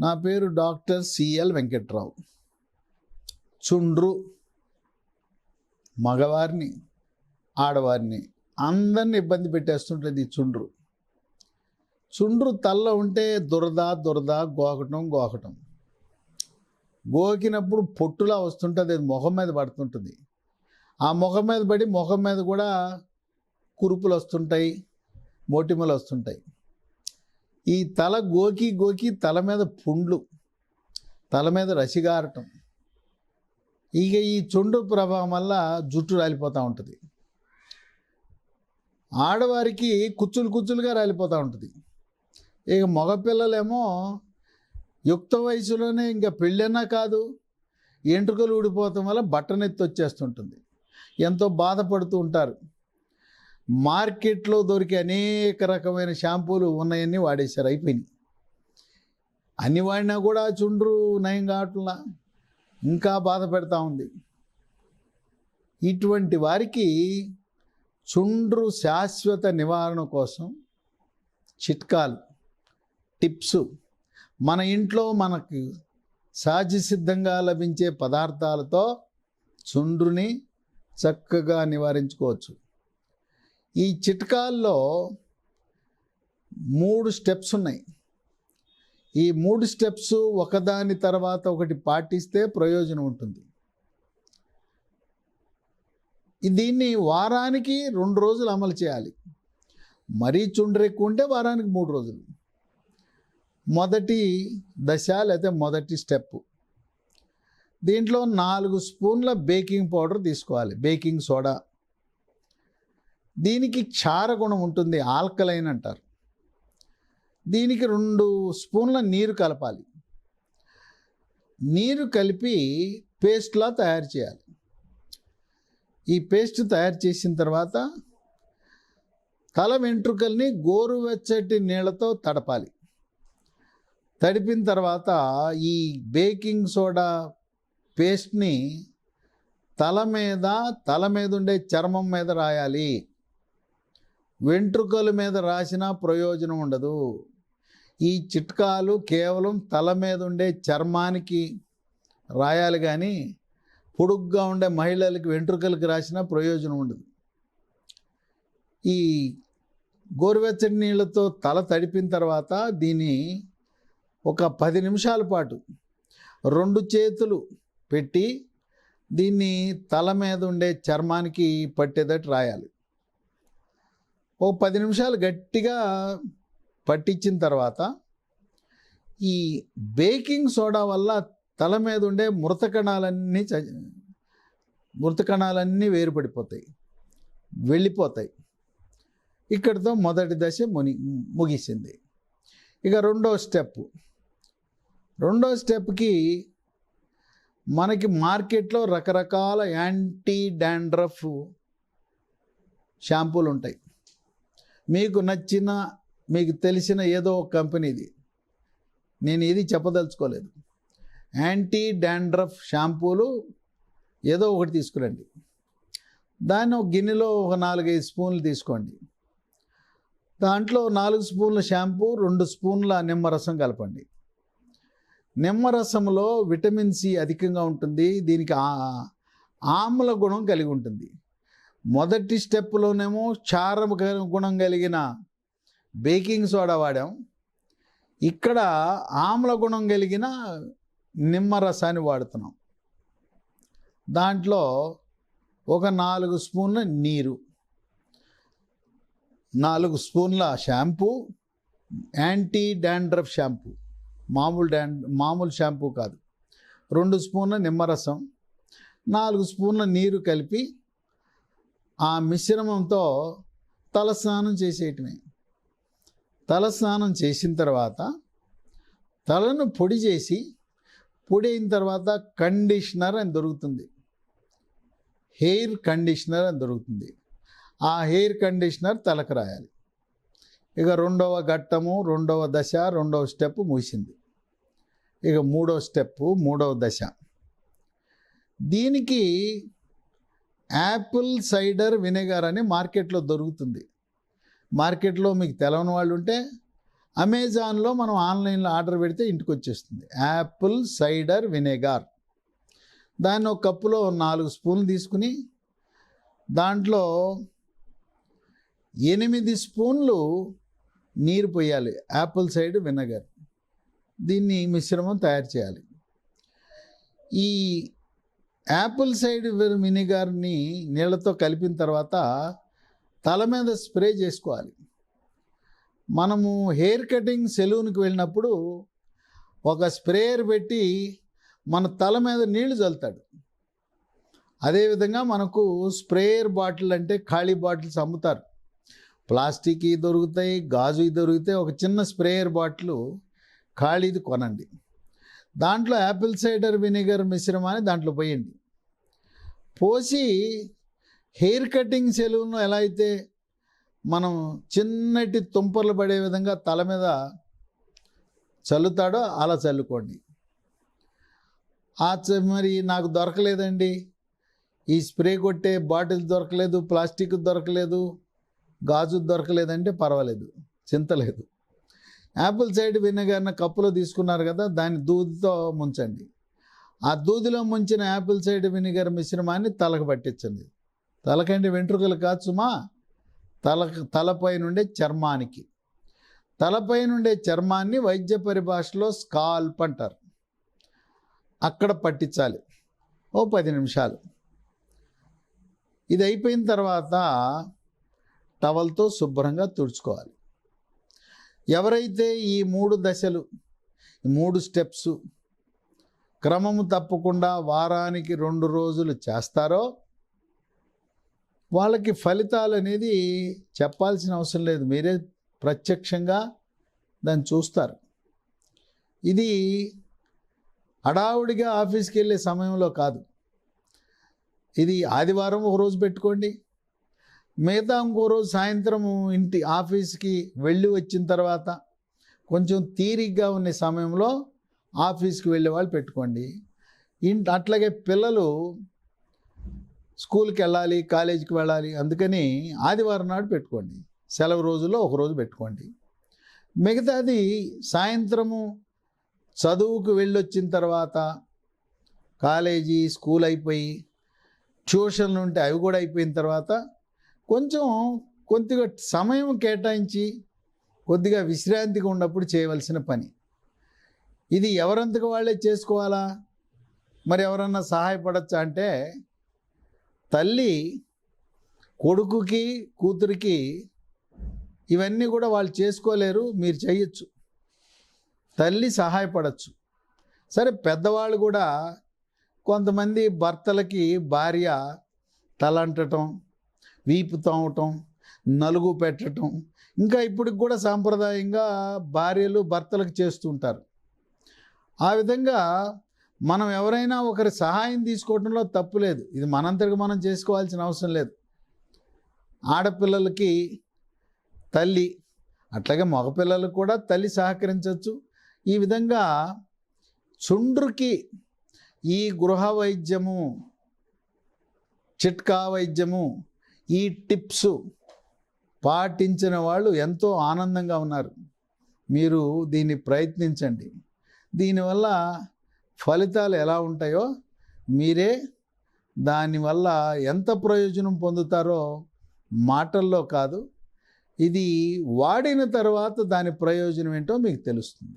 నా పేరు doctor CL Venkatrao. చుండ్రు మగవారిని ఆడవారిని అందరిని ఇబ్బంది పెట్టేస్తుంటుంది ఈ చుండ్రు. చుండ్రు తల్ల ఉంటే దురద దురద గోకటం గోకటం. గోకినప్పుడు పొట్టులా వస్తుంటుంది అది ముఖం మీద పడుతుంటుంది. ఆ ముఖం మీద పడి ముఖం మీద కూడా కురుపులు వస్తుంటాయి మోటిమలు వస్తుంటాయి. ఈ తల గోకి గోకి తల మీద పుండ్లు తల మీద రసిగారటం. ఇక ఈ చుండు ప్రభావం వల్ల జుట్టు రాలిపోతూ ఉంటుంది. ఆడవారికి కుచ్చులు కుచ్చులుగా రాలిపోతూ ఉంటుంది. ఇక మగపిల్లలేమో యుక్త వయసులోనే ఇంకా పెళ్ళైనా కాదు ఎంట్రుకలు ఊడిపోవటం వల్ల బట్టనెత్తి వచ్చేస్తుంటుంది. ఎంతో బాధపడుతూ ఉంటారు. మార్కెట్లో దొరికే అనేక రకమైన షాంపూలు ఉన్నాయన్నీ వాడేశారు అయిపోయినాయి. అన్ని వాడినా కూడా చుండ్రు నయం కావట్లా. ఇంకా బాధ పెడతా ఉంది. ఇటువంటి వారికి చుండ్రు శాశ్వత నివారణ కోసం చిట్కాలు టిప్స్. మన ఇంట్లో మనకి సహజ సిద్ధంగా లభించే పదార్థాలతో చుండ్రుని చక్కగా నివారించుకోవచ్చు. ఈ చిట్కాల్లో మూడు స్టెప్స్ ఉన్నాయి. ఈ మూడు స్టెప్స్ ఒకదాని తర్వాత ఒకటి పాటిస్తే ప్రయోజనం ఉంటుంది. దీన్ని వారానికి రెండు రోజులు అమలు చేయాలి. మరీ చుండ్రు ఎక్కువ ఉంటే వారానికి మూడు రోజులు. మొదటి దశ లేకపోతే మొదటి స్టెప్. దీంట్లో నాలుగు స్పూన్ల బేకింగ్ పౌడర్ తీసుకోవాలి. Baking soda. దీనికి క్షారగుణం ఉంటుంది ఆల్కలైన్ అంటారు. దీనికి రెండు స్పూన్ల నీరు కలపాలి. నీరు కలిపి పేస్ట్లా తయారు చేయాలి. ఈ పేస్ట్ తయారు చేసిన తర్వాత తల వెంట్రుకల్ని గోరువెచ్చటి నీళ్ళతో తడపాలి. తడిపిన తర్వాత ఈ బేకింగ్ సోడా పేస్ట్ని తల మీద తల మీద ఉండే చర్మం మీద రాయాలి. వెంట్రుకల మీద రాసినా ప్రయోజనం ఉండదు. ఈ చిట్కాలు కేవలం తల మీద ఉండే చర్మానికి రాయాలి కానీ పొడుగ్గా ఉండే మహిళలకి వెంట్రుకలకి రాసినా ప్రయోజనం ఉండదు. ఈ గోరువెచ్చని నీళ్ళతో తల తడిపిన తర్వాత దీన్ని ఒక పది నిమిషాల పాటు రెండు చేతులు పెట్టి దీన్ని తల మీద ఉండే చర్మానికి పట్టేదట్టు రాయాలి. ఓ పది నిమిషాలు గట్టిగా పట్టించిన తర్వాత ఈ బేకింగ్ సోడా వల్ల తల మీద ఉండే మృత కణాలన్నీ చ మృత కణాలన్నీ వేరుపడిపోతాయి వెళ్ళిపోతాయి. ఇక్కడితో మొదటి దశ ముని ముగిసింది. ఇక రెండో స్టెప్. రెండో స్టెప్కి మనకి మార్కెట్లో రకరకాల యాంటీ డాండ్రఫ్ షాంపూలు ఉంటాయి. మీకు నచ్చిన మీకు తెలిసిన ఏదో ఒక కంపెనీది నేను ఇది చెప్పదలుచుకోలేదు. యాంటీ డాండ్రఫ్ షాంపూలు ఏదో ఒకటి తీసుకురండి. దాన్ని ఒక గిన్నెలో ఒక నాలుగైదు స్పూన్లు తీసుకోండి. దాంట్లో నాలుగు స్పూన్ల షాంపూ రెండు స్పూన్ల నిమ్మరసం కలపండి. నిమ్మరసంలో విటమిన్ సి అధికంగా ఉంటుంది. దీనికి ఆమ్ల గుణం కలిగి ఉంటుంది. మొదటి స్టెప్లోనేమో క్షారం గుణం కలిగిన బేకింగ్ సోడా వాడాం. ఇక్కడ ఆమ్ల గుణం కలిగిన నిమ్మరసాన్ని వాడుతున్నాం. దాంట్లో ఒక నాలుగు స్పూన్ల నీరు నాలుగు స్పూన్ల షాంపూ యాంటీ డాండ్రఫ్ షాంపూ మామూలు డాన్ మామూలు షాంపూ కాదు. రెండు స్పూన్ల నిమ్మరసం నాలుగు స్పూన్ల నీరు కలిపి ఆ మిశ్రమంతో తలస్నానం చేసేయటమే తలస్నానం చేసిన తర్వాత తలను పొడి చేసి పొడి అయిన తర్వాత కండిషనర్ అని దొరుకుతుంది. హెయిర్ కండిషనర్ అని దొరుకుతుంది. ఆ హెయిర్ కండిషనర్ తలకు రాయాలి. ఇక రెండవ ఘట్టము రెండవ దశ రెండవ స్టెప్ ముగిసింది. ఇక మూడవ స్టెప్ మూడవ దశ. దీనికి యాపిల్ సైడర్ విnegar అని మార్కెట్లో దొరుకుతుంది. మార్కెట్లో మీకు తెలవని వాళ్ళు ఉంటే అమెజాన్లో మనం ఆన్లైన్లో ఆర్డర్ పెడితే ఇంటికి వచ్చేస్తుంది యాపిల్ సైడర్ వినేగార్. దాన్ని ఒక కప్పులో నాలుగు స్పూన్లు తీసుకుని దాంట్లో ఎనిమిది స్పూన్లు నీరు పోయాలి. Apple cider vinegar. దీన్ని మిశ్రమం తయారు చేయాలి. ఈ యాపిల్ సైడ్ వినిగర్ని నీళ్ళతో కలిపిన తర్వాత తల మీద స్ప్రే చేసుకోవాలి. మనము హెయిర్ కటింగ్ సెలూన్కి వెళ్ళినప్పుడు ఒక స్ప్రేయర్ పెట్టి మన తల మీద నీళ్ళు చల్లుతాడు. అదేవిధంగా మనకు స్ప్రేయర్ బాటిల్ అంటే ఖాళీ బాటిల్స్ అమ్ముతారు. ప్లాస్టిక్ దొరుకుతాయి గాజు దొరుకుతాయి ఒక చిన్న స్ప్రేయర్ బాటిల్ ఖాళీది కొనండి. దాంట్లో యాపిల్ సైడర్ వినిగర్ మిశ్రమాన్ని దాంట్లో పోయండి పోసి హెయిర్ కటింగ్ సెలూన్లో ఎలా అయితే మనం చిన్నటి తుంపర్లు పడే విధంగా తల మీద చల్లుతాడో అలా చల్లుకోండి. ఆ చ- మరి నాకు దొరకలేదండి. ఈ స్ప్రే కొట్టే బాటిల్ దొరకలేదు ప్లాస్టిక్ దొరకలేదు గాజు దొరకలేదంటే పర్వాలేదు చింతలేదు యాపిల్ సైడ్ విnegarని కప్పులో తీసుకున్నారు కదా దాన్ని దూదితో ముంచండి. ఆ దూదిలో ముంచిన యాపిల్ సైడ్ వినిగర్ మిశ్రమాన్ని తలకు పట్టించండి. తలకండి వెంట్రుకలు కాచుమా తల తలపై నుండే చర్మానికి. తలపై నుండే చర్మాన్ని వైద్య పరిభాషలో స్కాల్ప్ అంటారు. అక్కడ పట్టించాలి. ఓ పది నిమిషాలు. ఇది అయిపోయిన తర్వాత టవల్తో శుభ్రంగా తుడుచుకోవాలి. ఎవరైతే ఈ మూడు దశలు మూడు స్టెప్స్ క్రమము తప్పకుండా వారానికి రెండు రోజులు చేస్తారో వాళ్ళకి ఫలితాలు అనేది చెప్పాల్సిన అవసరం లేదు. మీరే ప్రత్యక్షంగా దాన్ని చూస్తారు. ఇది హడావుడిగా ఆఫీస్కి వెళ్ళే సమయంలో కాదు. ఇది ఆదివారం ఒక రోజు పెట్టుకోండి. మిగతా ఇంకో రోజు సాయంత్రం ఇంటి ఆఫీస్కి వెళ్ళి వచ్చిన తర్వాత కొంచెం తీరిగ్గా ఉన్న సమయంలో ఆఫీస్కి వెళ్ళే వాళ్ళు పెట్టుకోండి. ఇంటి అట్లాగే పిల్లలు స్కూల్కి వెళ్ళాలి కాలేజీకి వెళ్ళాలి అందుకని ఆదివారం నాడు పెట్టుకోండి. సెలవు రోజుల్లో ఒక రోజు పెట్టుకోండి. మిగతాది సాయంత్రము చదువుకు వెళ్ళొచ్చిన తర్వాత కాలేజీ స్కూల్ అయిపోయి ట్యూషన్లు ఉంటే అవి కూడా అయిపోయిన తర్వాత కొంచెం కొద్దిగా సమయం కేటాయించి కొద్దిగా విశ్రాంతిగా ఉన్నప్పుడు చేయవలసిన పని. ఇది ఎవరంతకు వాళ్ళే చేసుకోవాలా? మరి ఎవరన్నా సహాయపడచ్చా అంటే తల్లి కొడుకుకి కూతురికి ఇవన్నీ కూడా వాళ్ళు చేసుకోలేరు మీరు చేయొచ్చు. తల్లి సహాయపడచ్చు. సరే పెద్దవాళ్ళు కూడా కొంతమంది భర్తలకి భార్య తలంటటం వీపు తోమటం నలుగు పెట్టటం ఇంకా ఇప్పటికి కూడా సాంప్రదాయంగా భార్యలు భర్తలకు చేస్తుంటారు ఆ విధంగా మనం ఎవరైనా ఒకరి సహాయం తీసుకోవడంలో తప్పు లేదు. ఇది మనంతటికి మనం చేసుకోవాల్సిన అవసరం లేదు. ఆడపిల్లలకి తల్లి అట్లాగే మగపిల్లలకు కూడా తల్లి సహకరించవచ్చు. ఈ విధంగా చుండ్రుకి ఈ గృహ వైద్యము చిట్కా వైద్యము ఈ టిప్స్ పాటించిన వాళ్ళు ఎంతో ఆనందంగా ఉన్నారు. మీరు దీన్ని ప్రయత్నించండి. దీనివల్ల ఫలితాలు ఎలా ఉంటాయో మీరే దానివల్ల ఎంత ప్రయోజనం పొందుతారో మాటల్లో కాదు. ఇది వాడిన తర్వాత దాని ప్రయోజనం ఏంటో మీకు తెలుస్తుంది.